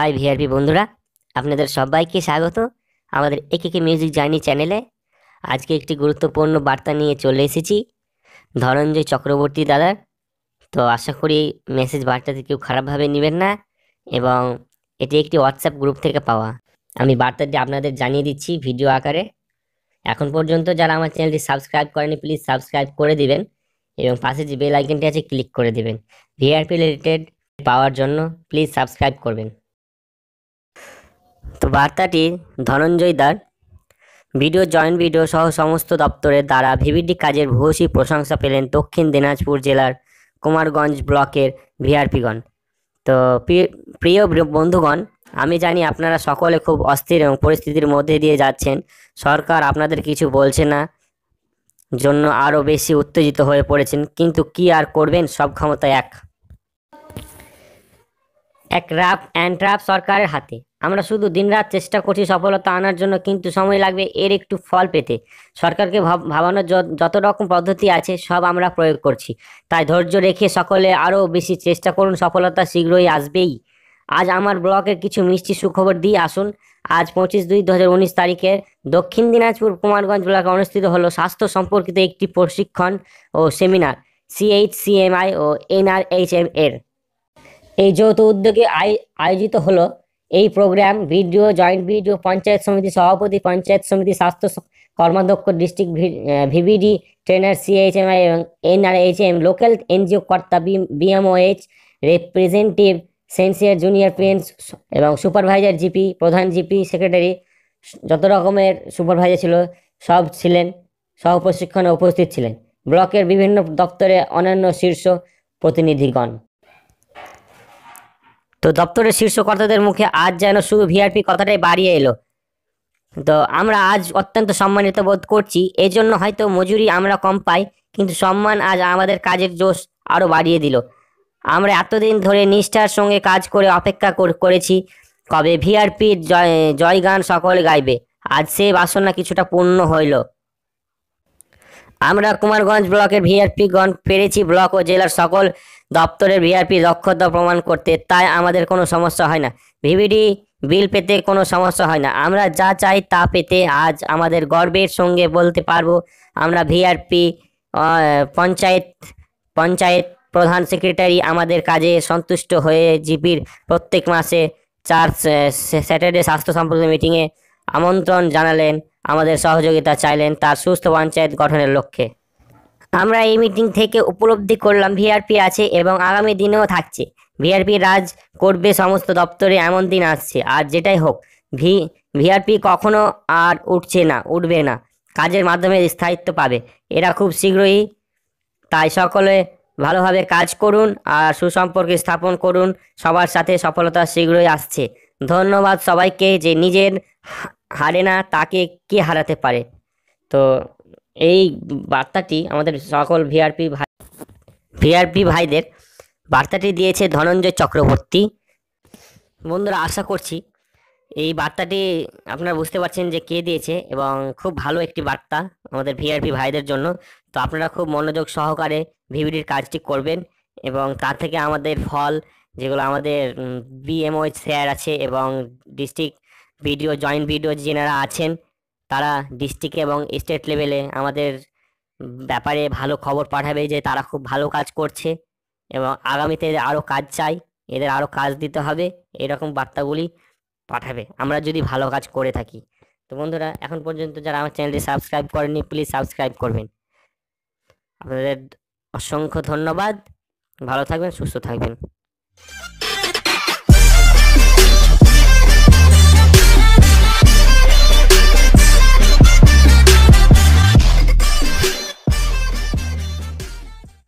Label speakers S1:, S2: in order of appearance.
S1: High VRP বন্ধুরা। আপনাদের সবাইকে স্বাগত। আমাদের একে মিউজিক জার্নি চ্যানেলে আজকে একটি গুরুত্বপূর্ণ বার্তা নিয়ে চলে এসেছি। ধনঞ্জয় চক্রবর্তী দাদার তো আশা করি মেসেজ বার্তাটি কেউ খারাপভাবে নেবেন না এবং এটি একটি হোয়াটসঅ্যাপ গ্রুপ থেকে পাওয়া। আমি বার্তাটি আপনাদের জানিয়ে দিচ্ছি ভিডিও আকারে। এখন পর্যন্ত যারা আমার চ্যানেলটি সাবস্ক্রাইব করেনি প্লিজ সাবস্ক্রাইব করে দিবেন এবং পাশে যে বেল আইকনটি আছে ক্লিক করে দিবেন। ভিআরপি রিলেটেড পাওয়ার জন্য প্লিজ সাবস্ক্রাইব করবেন। তো বার্তাটি ধনঞ্জয় দার। ভিডিও, জয়েন্ট ভিডিও সহ সমস্ত দপ্তরের দ্বারা ভিভিডি কাজের ভূয়সী প্রশংসা পেলেন দক্ষিণ দিনাজপুর জেলার কুমারগঞ্জ ব্লকের ভিআরপিগণ। তো প্রিয়- বন্ধুগণ, আমি জানি আপনারা সকলে খুব অস্থির এবং পরিস্থিতির মধ্যে দিয়ে যাচ্ছেন। সরকার আপনাদের কিছু বলছে না, জন্য আরও বেশি উত্তেজিত হয়ে পড়েছেন, কিন্তু কি আর করবেন সব ক্ষমতা এক। এক রাপ অ্যান্ড ট্রাপ সরকারের হাতে। আমরা শুধু দিনরাত চেষ্টা করছি সফলতা আনার জন্য, কিন্তু সময় লাগবে এর একটু ফল পেতে। সরকারকে ভাব- ভাবানোর যত রকম পদ্ধতি আছে, সব আমরা প্রয়োগ করছি। তাই ধৈর্য রেখে সকলে আরও বেশি চেষ্টা করুন, সফলতা শীঘ্রই আসবেই। আজ আমার ব্লকের কিছু মিষ্টি সুখবর দিয়ে আসুন। আজ পঁচিশ দুই দু হাজার উনিশ তারিখে দক্ষিণ দিনাজপুর কুমারগঞ্জ ব্লকে অনুষ্ঠিত হলো স্বাস্থ্য সম্পর্কিত একটি প্রশিক্ষণ ও সেমিনার সিএইচসিএমআই ও এনআরএইচএম এর। এই যৌথ উদ্যোগে আয়োজিত হলো এই programme VDO joint VDO panchayat samiti সভাপতি পঞ্চায়েত সমিতি স্বাস্থ্য কর্মাধ্যক্ষ ডিস্ট্রিক্ট ভিভিডি ট্রেনার সিএইচএমআই এবং এনআরএইচএম লোকাল এনজিও কর্তা বিএমওএইচ রিপ্রেজেন্টেটিভ সেন্সিয়ার জুনিয়র প্রিন্স এবং supervisor GP pradhan GP secretary যত রকমের সুপারভাইজার ছিল, সব ছিলেন সহ প্রশিক্ষণে উপস্থিত ছিলেন। ব্লকের বিভিন্ন দপ্তরে অন্যান্য শীর্ষ প্রতিনিধিগণ। তো দপ্তরের শীর্ষ কর্তাদের মুখে আজ যেন শুধু ভিআরপি কথাটাই বাড়িয়ে এলো। তো আমরা আজ অত্যন্ত সম্মানিত বোধ করছি এই জন্য হয়তো মজুরি আমরা কম পাই, কিন্তু সম্মান আজ আমাদের কাজের জোশ আরও বাড়িয়ে দিল। আমরা এতদিন ধরে নিষ্ঠার সঙ্গে কাজ করে অপেক্ষা করেছি, কবে ভিআরপির জয়, জয়গান সকলে গাইবে। আজ সে বাসনা কিছুটা পূর্ণ হইল। আমরা কুমারগঞ্জ ব্লকের ভিআরপি গণ পেরেছি ব্লক ও জেলার সকল দপ্তরের ভিআরপি দক্ষতা প্রমাণ করতে, তাই আমাদের কোনো সমস্যা হয় না। ভিভিডি বিল পেতে কোনো সমস্যা হয় না। আমরা যা চাই তা পেতে আজ আমাদের গর্বের সঙ্গে বলতে পারব, আমরা ভিআরপি পঞ্চায়েত পঞ্চায়েত প্রধান সেক্রেটারি আমাদের কাজে সন্তুষ্ট হয়ে জিপির প্রত্যেক মাসে চার স্যাটারডে স্বাস্থ্য সম্পর্কিত মিটিংয়ে আমন্ত্রণ জানালেন আমাদের সহযোগিতা চাইলেন তার সুস্থ পঞ্চায়েত গঠনের লক্ষ্যে। আমরা এই মিটিং থেকে উপলব্ধি করলাম ভিআরপি আছে এবং আগামী দিনেও থাকছে। ভিআরপি রাজ করবে সমস্ত দপ্তরে এমন দিন আসছে, আর যেটাই হোক, ভি, ভিআরপি কখনো আর উঠছে না, উঠবে না। কাজের মাধ্যমে স্থায়িত্ব পাবে। এরা খুব শীঘ্রই তাই সকলে ভালোভাবে কাজ করুন আর সুসম্পর্ক স্থাপন করুন। সবার সাথে সফলতা শীঘ্রই আসছে। ধন্যবাদ সবাইকে যে নিজের হারে না, তাকে কে হারাতে পারে? তো এই বার্তাটি আমাদের সকল ভিআরপি ভাই ভিআরপি ভাইদের বার্তাটি দিয়েছে ধনঞ্জয় চক্রবর্তী। বন্ধুরা, আশা করছি এই বার্তাটি আপনারা বুঝতে পারছেন যে কে দিয়েছে এবং খুব ভালো একটি বার্তা আমাদের ভিআরপি ভাইদের জন্য। তো আপনারা খুব মনোযোগ সহকারে ভিভিডির কাজটি করবেন এবং তার থেকে আমাদের ফল, যেগুলো আমাদের বিএমও স্যার আছে এবং ডিস্ট্রিক্ট ভিডিও জয়েন্ট ভিডিও যেনারা আছেন, তারা ডিস্ট্রিক্ট এবং স্টেট লেভেলে আমাদের ব্যাপারে ভালো খবর পাঠাবে যে তারা খুব ভালো কাজ করছে এবং আগামীতে আরও কাজ চাই, এদের আরও কাজ দিতে হবে, এরকম বার্তাগুলি পাঠাবে। আমরা যদি ভালো কাজ করে থাকি। তো বন্ধুরা, এখন পর্যন্ত যারা আমার চ্যানেলটি সাবস্ক্রাইব করেনি প্লিজ সাবস্ক্রাইব করবেন। আপনাদের অসংখ্য ধন্যবাদ। ভালো থাকবেন, সুস্থ থাকবেন।